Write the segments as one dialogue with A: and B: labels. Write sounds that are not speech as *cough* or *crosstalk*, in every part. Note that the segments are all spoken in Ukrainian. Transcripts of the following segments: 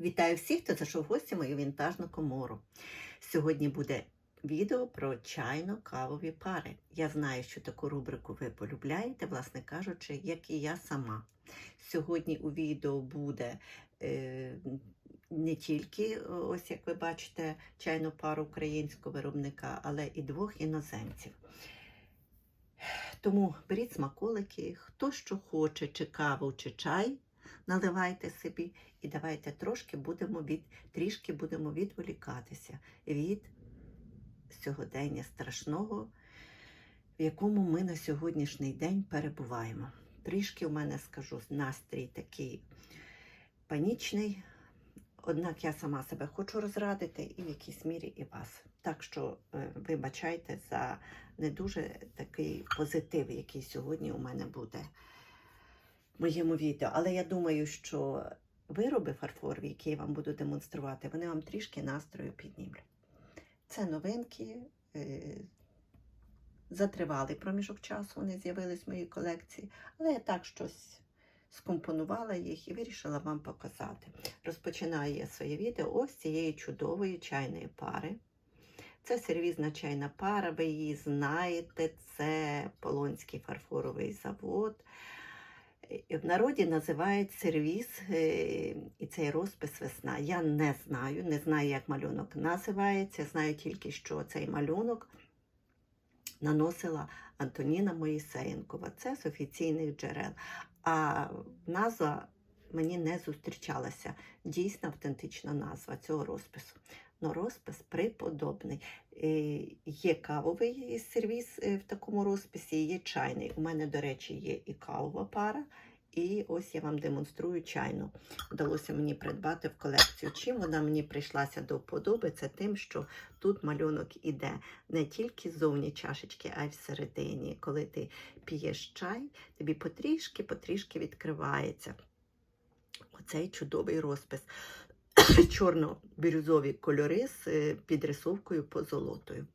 A: Вітаю всіх, хто зайшов в гості мою вінтажну комору. Сьогодні буде відео про чайно-кавові пари. Я знаю, що таку рубрику ви полюбляєте, власне кажучи, як і я сама. Сьогодні у відео буде е, не тільки, ось як ви бачите, чайну пару українського виробника, але і двох іноземців. Тому беріть смаколики, хто що хоче, чи каву, чи чай, наливайте собі і давайте трошки будемо від, трішки будемо відволікатися від сьогодення страшного, в якому ми на сьогоднішній день перебуваємо. Трішки у мене скажу настрій такий панічний, однак я сама себе хочу розрадити і в якійсь мірі і вас. Так що е, вибачайте за не дуже такий позитив, який сьогодні у мене буде моєму відео. Але я думаю, що вироби фарфорові, які я вам буду демонструвати, вони вам трішки настрою піднімлять. Це новинки. е, За тривалий проміжок часу вони з'явились в моїй колекції, але я так щось скомпонувала їх і вирішила вам показати. Розпочинаю я своє відео ось цієї чудової чайної пари. Це сервізна чайна пара, ви її знаєте, це Полонський фарфоровий завод. І В народі називають сервіз е, і цей розпис весна. Я не знаю, не знаю, як малюнок називається. Знаю тільки, що цей малюнок наносила Антоніна Моїсеєнкова. Це з офіційних джерел. А назва мені не зустрічалася. Дійсно автентична назва цього розпису. Ну, розпис приподобний. Е, Є кавовий сервіс е, в такому розписі, є чайний. У мене, до речі, є і кавова пара. І ось я вам демонструю чайну. Вдалося мені придбати в колекцію. Чим вона мені прийшлася до вподоби, це тим, що тут малюнок іде не тільки ззовні чашечки, а й всередині. Коли ти п'єш чай, тобі потрішки-потрішки відкривається оцей чудовий розпис. *coughs* Чорно-бірюзові кольори з е, підрисовкою позолотою.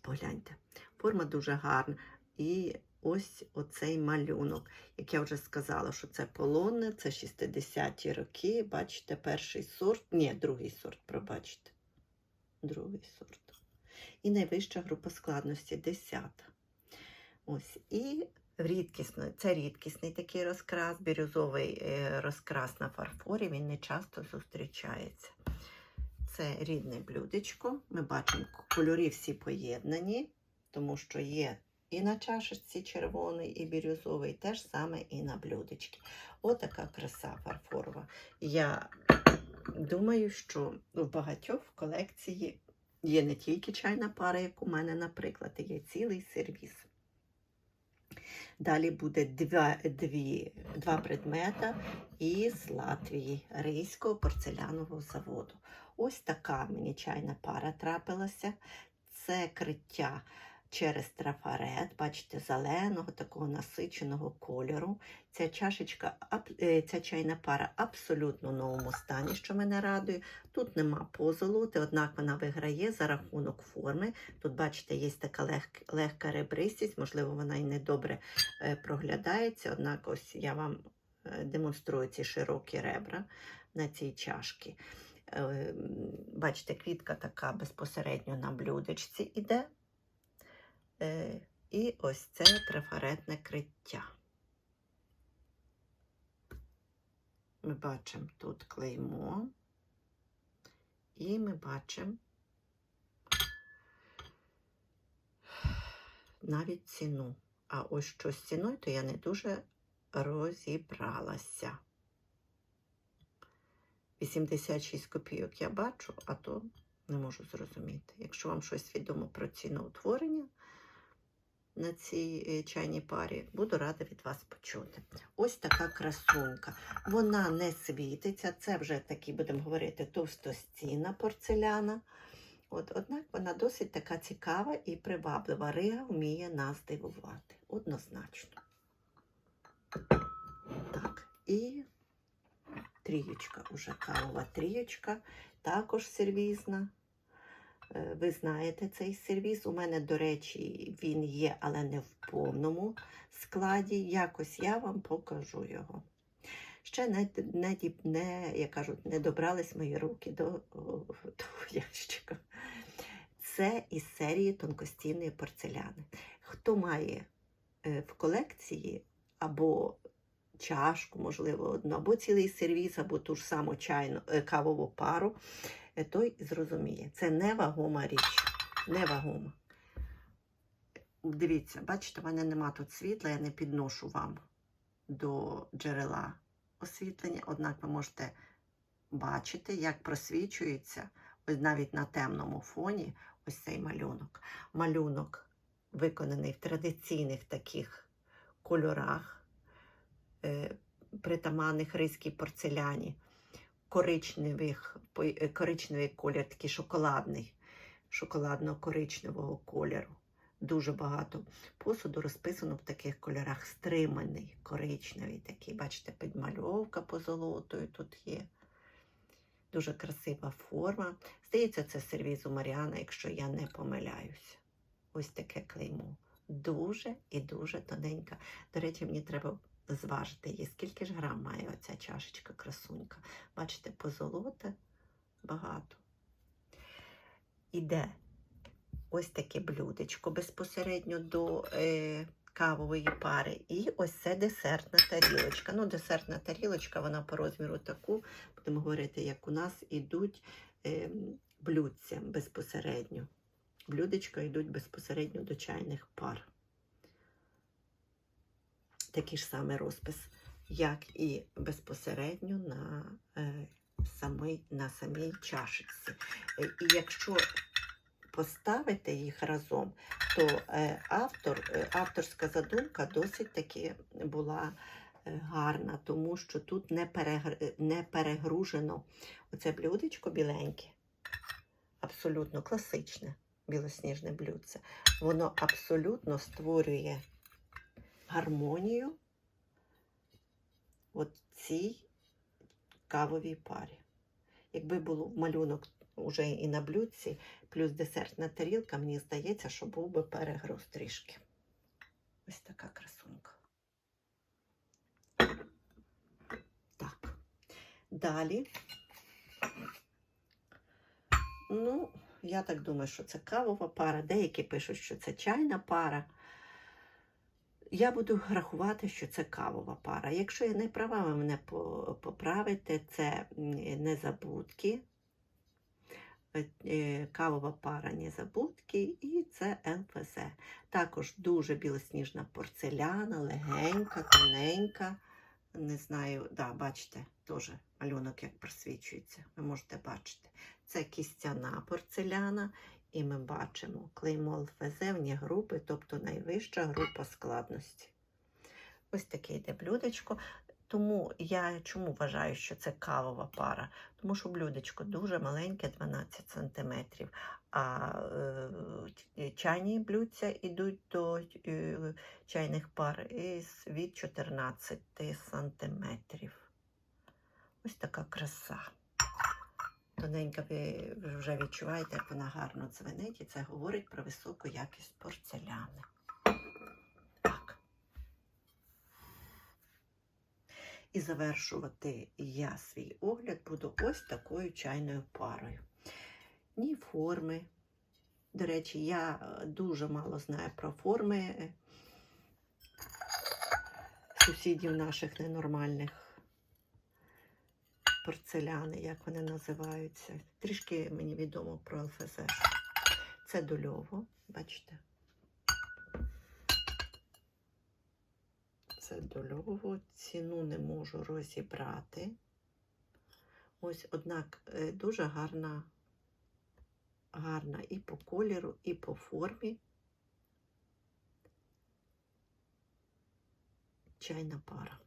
A: Погляньте, форма дуже гарна. І ось оцей малюнок. Як я вже сказала, що це полонне, це 60-ті роки. Бачите, перший сорт, ні, другий сорт, пробачте. Другий сорт. І найвища група складності 10. Ось. І рідкісний, це рідкісний такий розкрас, бірюзовий е, розкрас на фарфорі, він не часто зустрічається. Це рідне блюдечко. Ми бачимо, кольори всі поєднані, тому що є і на чашечці червоний, і бірюзовий, теж саме і на блюдечки. Отака краса фарфорова. Я думаю, що в багатьох колекції є не тільки чайна пара, як у мене, наприклад, є цілий сервіс. Далі буде два, дві, два предмета із Латвії, Рийського порцелянового заводу. Ось така мені чайна пара трапилася. Це криття через трафарет, бачите, зеленого, такого насиченого кольору. Ця чашечка, е, ця чайна пара абсолютно в новому стані, що мене радує. Тут нема позолоти, однак вона виграє за рахунок форми. Тут, бачите, є така лег- легка ребристість, можливо, вона і не добре е, проглядається, однак ось я вам е, демонструю ці широкі ребра на цій чашці. Бачите, квітка така безпосередньо на блюдечці іде. Е, І ось це трафаретне криття. Ми бачимо тут клеймо. І ми бачимо навіть ціну. А ось що з ціною, то я не дуже розібралася. 86 копійок я бачу, а то не можу зрозуміти. Якщо вам щось відомо про ціноутворення на цій е, чайній парі, буду рада від вас почути. Ось така красунька. Вона не світиться, це вже такі, будемо говорити, товстостінна порцеляна. От, однак вона досить така цікава і приваблива. Рига вміє нас дивувати. Однозначно. Так, і трієчка, уже кавова трієчка, також сервізна. Е, Ви знаєте цей сервіс. У мене, до речі, він є, але не в повному складі. Якось я вам покажу його. Ще не, не, не, як кажуть, не добрались мої руки до, до ящика. Це із серії тонкостінної порцеляни. Хто має е, в колекції або чашку, можливо, одну, або цілий сервіс, або ту ж саму чайну е, кавову пару, той зрозуміє. Це невагома річ. Невагома. Дивіться, бачите, в мене нема тут світла, я не підношу вам до джерела освітлення, однак ви можете бачити, як просвічується ось навіть на темному фоні ось цей малюнок. Малюнок виконаний в традиційних таких кольорах, е, притаманних ризькій порцеляні, коричневих, е, коричневий колір, такий шоколадний, шоколадно-коричневого кольору. Дуже багато посуду розписано в таких кольорах. Стриманий, коричневий такий. Бачите, підмальовка позолотою тут є. Дуже красива форма. Здається, це сервіз у Маріана, якщо я не помиляюся. Ось таке клеймо. Дуже і дуже тоненька. До речі, мені треба зважити її. Скільки ж грам має оця чашечка красунька? Бачите, позолота багато. Іде ось таке блюдечко безпосередньо до е, кавової пари. І ось це десертна тарілочка. Ну, десертна тарілочка, вона по розміру таку, будемо говорити, як у нас ідуть е, блюдця безпосередньо. Блюдечка йдуть безпосередньо до чайних пар. Такий ж самий розпис, як і безпосередньо на, е, самий, на самій чашечці. Е, І якщо поставити їх разом, то е, автор, авторська задумка досить таки була гарна, тому що тут не, не перегружено оце блюдечко біленьке, абсолютно класичне білосніжне блюдце. Воно абсолютно створює гармонію от цій кавовій парі. Якби було малюнок уже і на блюдці, плюс десертна тарілка, мені здається, що був би перегруз трішки. Ось така красунка. Так. Далі. Ну, я так думаю, що це кавова пара. Деякі пишуть, що це чайна пара. Я буду рахувати, що це кавова пара. Якщо я не права, ви мене по- поправите. Це незабудки. Е, Кавова пара незабудки і це ЛФЗ. Також дуже білосніжна порцеляна, легенька, тоненька. Не знаю, да, бачите, теж малюнок як просвічується. Ви можете бачити. Це кістяна порцеляна, і ми бачимо клеймо ЛФЗ вні групи, тобто найвища група складності. Ось таке йде блюдечко. Тому я чому вважаю, що це кавова пара? Тому що блюдечко дуже маленьке, 12 см, а е, чайні блюдця йдуть до е, чайних пар із від 14 см. Ось така краса. Тоненька ви вже відчуваєте, як вона гарно дзвенить, і це говорить про високу якість порцеляни. Так. І завершувати я свій огляд буду ось такою чайною парою. Ні форми. До речі, я е, дуже мало знаю про форми е, сусідів наших ненормальних порцеляни, як вони називаються. Трішки мені відомо про ЛФЗ. Це дольово, бачите. Це дольово. Ціну не можу розібрати. Ось, однак, е, дуже гарна, гарна і по кольору, і по формі. Чайна пара.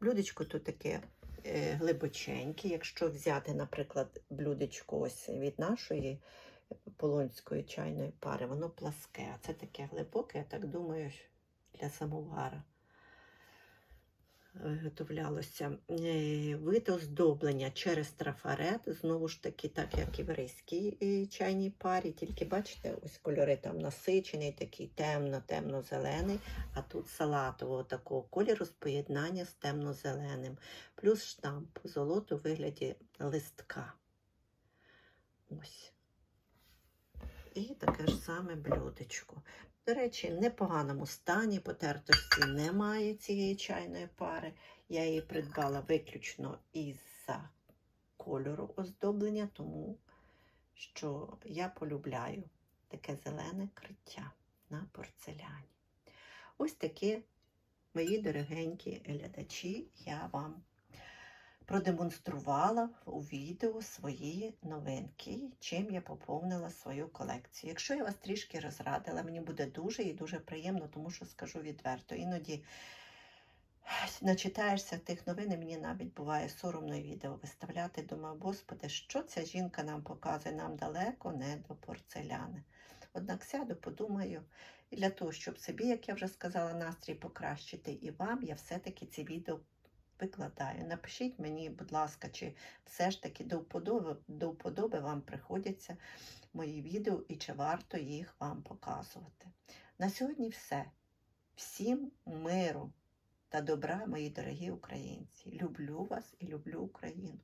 A: Блюдечко тут таке е, глибоченьке. Якщо взяти, наприклад, блюдечко ось від нашої полонської чайної пари, воно пласке. А це таке глибоке, я так думаю, для самовара. Виготовлялося. Е, Вид оздоблення через трафарет, знову ж таки, так як і в ризькій е, чайній парі, тільки бачите, ось кольори там насичений, такий темно-темно-зелений, а тут салатового такого кольору з поєднання з темно-зеленим, плюс штамп золото у вигляді листка. Ось. І таке ж саме блюдечко. До речі, в непоганому стані, потертості немає цієї чайної пари. Я її придбала виключно із-за кольору оздоблення, тому що я полюбляю таке зелене криття на порцеляні. Ось такі мої дорогенькі глядачі, я вам продемонструвала у відео свої новинки, чим я поповнила свою колекцію. Якщо я вас трішки розрадила, мені буде дуже і дуже приємно, тому що скажу відверто. Іноді начитаєшся тих новин, і мені навіть буває соромно відео виставляти. Думаю, Господи, що ця жінка нам показує? Нам далеко не до порцеляни. Однак сяду, подумаю, і для того, щоб собі, як я вже сказала, настрій покращити і вам, я все-таки ці відео викладаю. Напишіть мені, будь ласка, чи все ж таки до вподоби, до вподоби вам приходяться мої відео і чи варто їх вам показувати. На сьогодні все. Всім миру та добра, мої дорогі українці. Люблю вас і люблю Україну.